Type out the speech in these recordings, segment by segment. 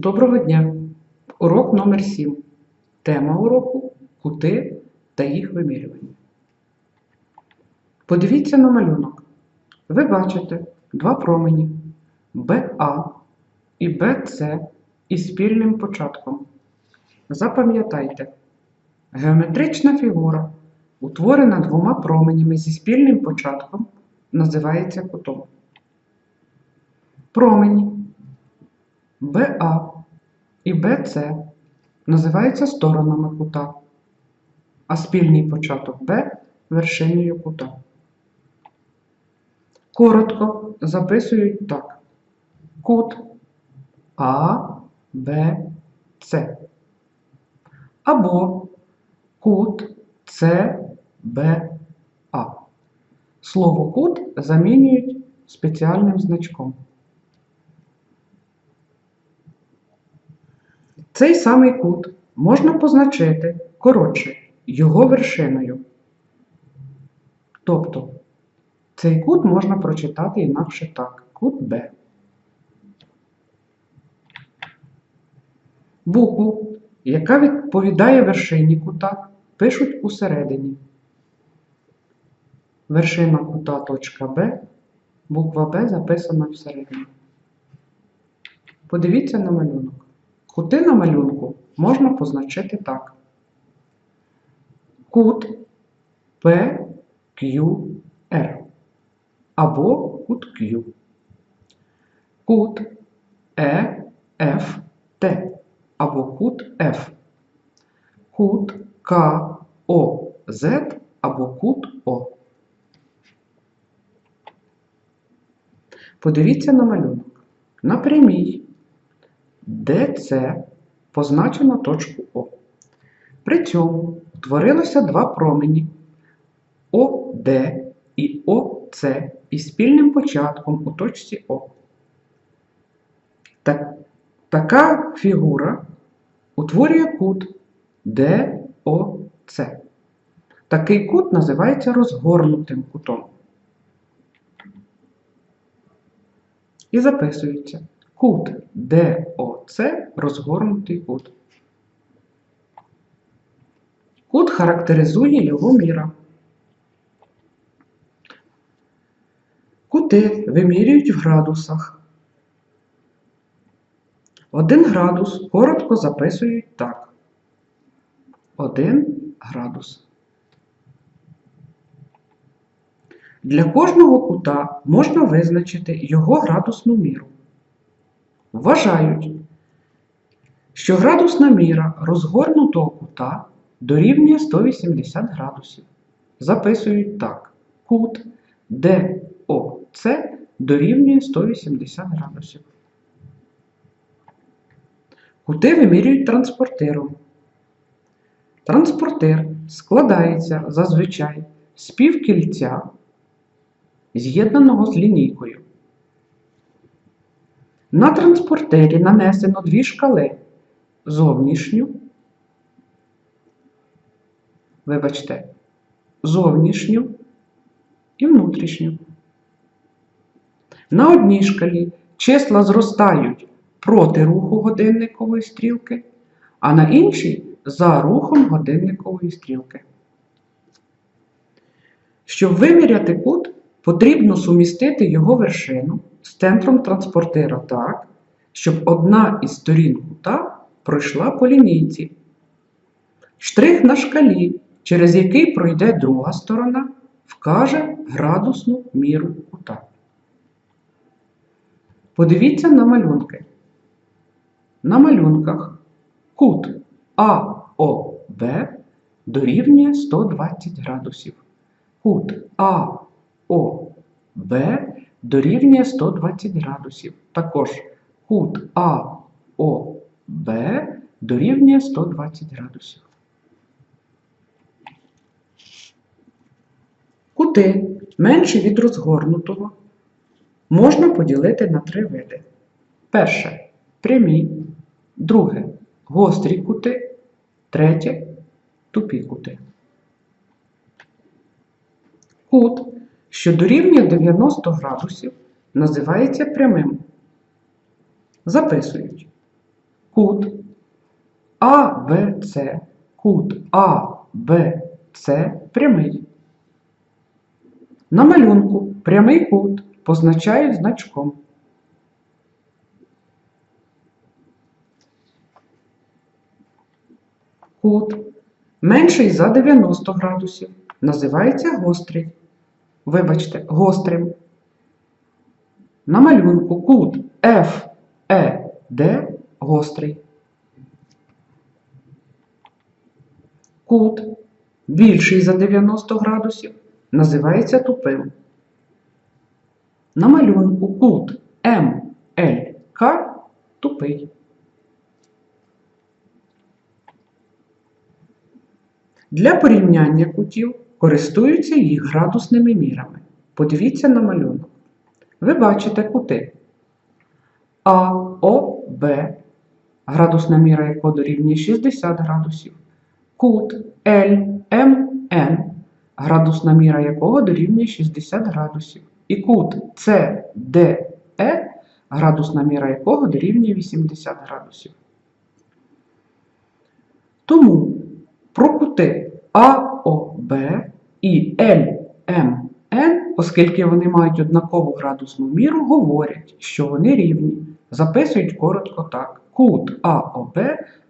Доброго дня! Урок номер 7. Тема уроку кути та їх вимірювання. Подивіться на малюнок. Ви бачите два промені BA і BC із спільним початком. Запам'ятайте, геометрична фігура, утворена двома променями зі спільним початком, називається кутом. Промені БА і БЦ називаються сторонами кута, а спільний початок Б вершиною кута. Коротко записують так. Кут А, Б, С. Або кут С, Б, А. Слово кут замінюють спеціальним значком. Цей самий кут можна позначити коротше його вершиною. Тобто цей кут можна прочитати інакше так: кут Б. Букву, яка відповідає вершині кута, пишуть усередині. Вершина кута точка Б, буква Б записана всередині. Подивіться на малюнок. Кути на малюнку можна позначити так. Кут PQR або кут Q. Кут EFT або кут F. Кут KOZ або кут О. Подивіться на малюнок. На прямій ДЦ позначено точку О. При цьому утворилося два промені ОД і ОЦ із спільним початком у точці О. Так, така фігура утворює кут ДОЦ. Такий кут називається розгорнутим кутом. І записується. Кут ДОЦ розгорнутий кут. Кут характеризує його міра. Кути вимірюють в градусах. Один градус коротко записують так. Один градус. Для кожного кута можна визначити його градусну міру. Вважають, що градусна міра розгорнутого кута дорівнює 180 градусів. Записують так. Кут ДОЦ дорівнює 180 градусів. Кути вимірюють транспортиром. Транспортир складається зазвичай з півкільця, з'єднаного з лінійкою. На транспортері нанесено дві шкали зовнішню, вибачте, зовнішню і внутрішню. На одній шкалі числа зростають проти руху годинникової стрілки, а на іншій за рухом годинникової стрілки. Щоб виміряти кут, потрібно сумістити його вершину з центром транспортира так, щоб одна із сторін кута пройшла по лінійці. Штрих на шкалі, через який пройде друга сторона, вкаже градусну міру кута. Подивіться на малюнки. На малюнках кут АОБ дорівнює 120 градусів. Кут АОБ дорівнює 120 градусів. Також кут АОБ дорівнює 120 градусів. Кути менші від розгорнутого можна поділити на три види. Перше прямі, друге гострі кути, третє тупі кути. Кут, що дорівнює 90 градусів, називається прямим. Записують. кут АБЦ, кут АБЦ прямий. На малюнку прямий кут позначають значком. Кут менший за 90 градусів називається гострий. Вибачте, гострим. На малюнку кут FED гострий. Кут більший за 90 градусів називається тупим. На малюнку кут МЛК тупий. Для порівняння кутів користуються їх градусними мірами. Подивіться на малюнок. Ви бачите кути. АОБ, градусна міра якого дорівнює 60 градусів, кут ЛМН, градусна міра якого дорівнює 60 градусів, і кут CDE, градусна міра якого дорівнює 80 градусів. Тому про кути АОБ і ЛМН, оскільки вони мають однакову градусну міру, говорять, що вони рівні. Записують коротко так. Кут АОБ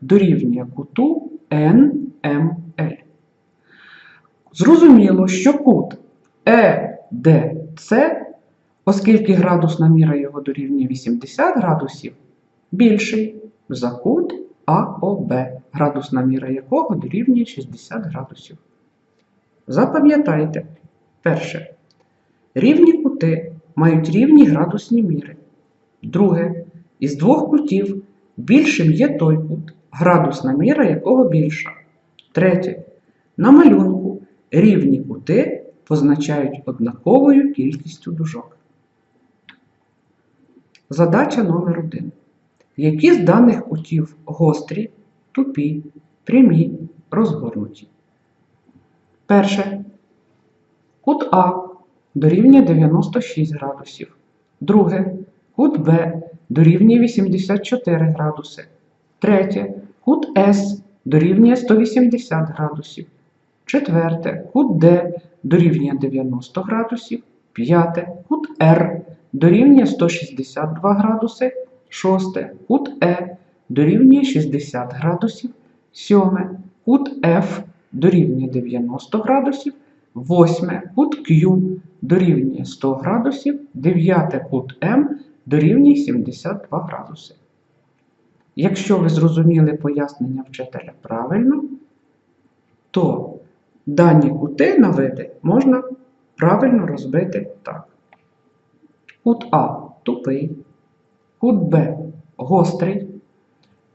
дорівнює куту НМЛ. Зрозуміло, що кут ЕДЦ, оскільки градусна міра його дорівнює 80 градусів, більший за кут АОБ, градусна міра якого дорівнює 60 градусів. Запам'ятайте, перше. Рівні кути мають рівні градусні міри. Друге. Із двох кутів більшим є той кут, градусна міра якого більша. Третє. На малюнку рівні кути позначають однаковою кількістю дужок. Задача номер 1. Які з даних кутів гострі, тупі, прямі, розгорнуті? Перше. Кут А дорівнює 96 градусів. Друге. Кут Б дорівнює 84 градуси. Третє. Кут С дорівнює 180 градусів. Четверте. Кут Д дорівнює 90 градусів. П'яте. Кут Р дорівнює 162 градуси. Шосте. Кут Е дорівнює 60 градусів. Сьоме. Кут Ф дорівнює 90 градусів. Восьме. Кут Q дорівнює 100 градусів. Дев'яте. Кут М дорівнює 72 градуси. Якщо ви зрозуміли пояснення вчителя правильно, то дані кути на види можна правильно розбити так. Кут А тупий, кут Б гострий,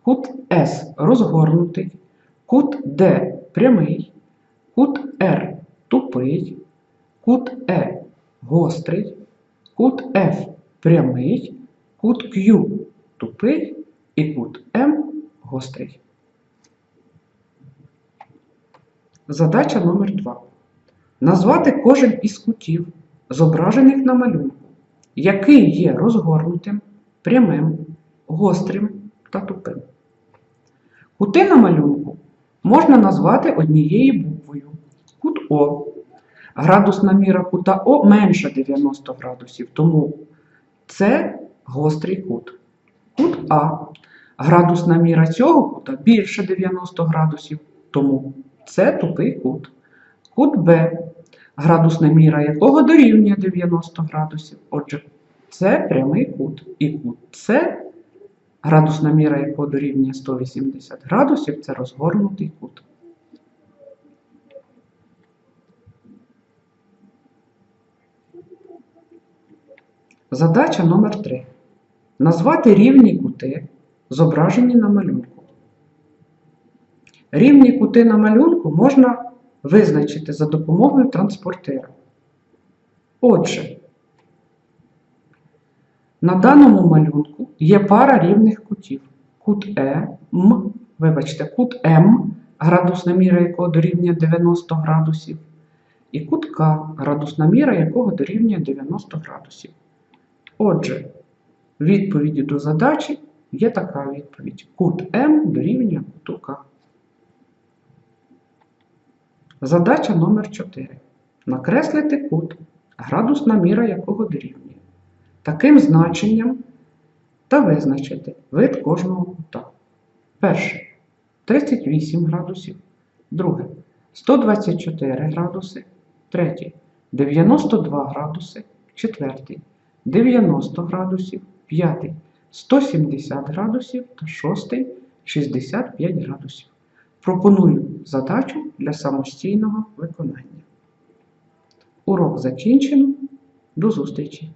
кут С розгорнутий, кут Д прямий, кут Р тупий, кут Е гострий, кут Ф прямий, кут Q тупий і кут М гострий. Задача номер 2. Назвати кожен із кутів, зображених на малюнку, який є розгорнутим, прямим, гострим та тупим. Кути на малюнку можна назвати однією буквою. Кут О. Градусна міра кута О менша 90 градусів, тому це гострий кут. Кут А. Градусна міра цього кута більше 90 градусів, тому це тупий кут. Кут Б, градусна міра якого дорівнює 90 градусів. Отже, це прямий кут. І кут С, градусна міра якого дорівнює 180 градусів, це розгорнутий кут. Задача номер 3. Назвати рівні кути, зображені на малюнку. Рівні кути на малюнку можна визначити за допомогою транспортира. Отже, на даному малюнку є пара рівних кутів. Кут Е, М, вибачте, кут М, градусна міра якого дорівнює 90 градусів, і кут К, градусна міра якого дорівнює 90 градусів. Отже, відповіді до задачі Є така відповідь. Кут М дорівнює куту К. Задача номер 4. Накреслити кут, градусна міра якого дорівнює. Таким значенням та визначити вид кожного кута. Перше 38 градусів. Друге 124 градуси. Третє 92 градуси. Четвертий 90 градусів. П'ятий 170 градусів та шостий 65 градусів. Пропоную задачу для самостійного виконання. Урок закінчено. До зустрічі!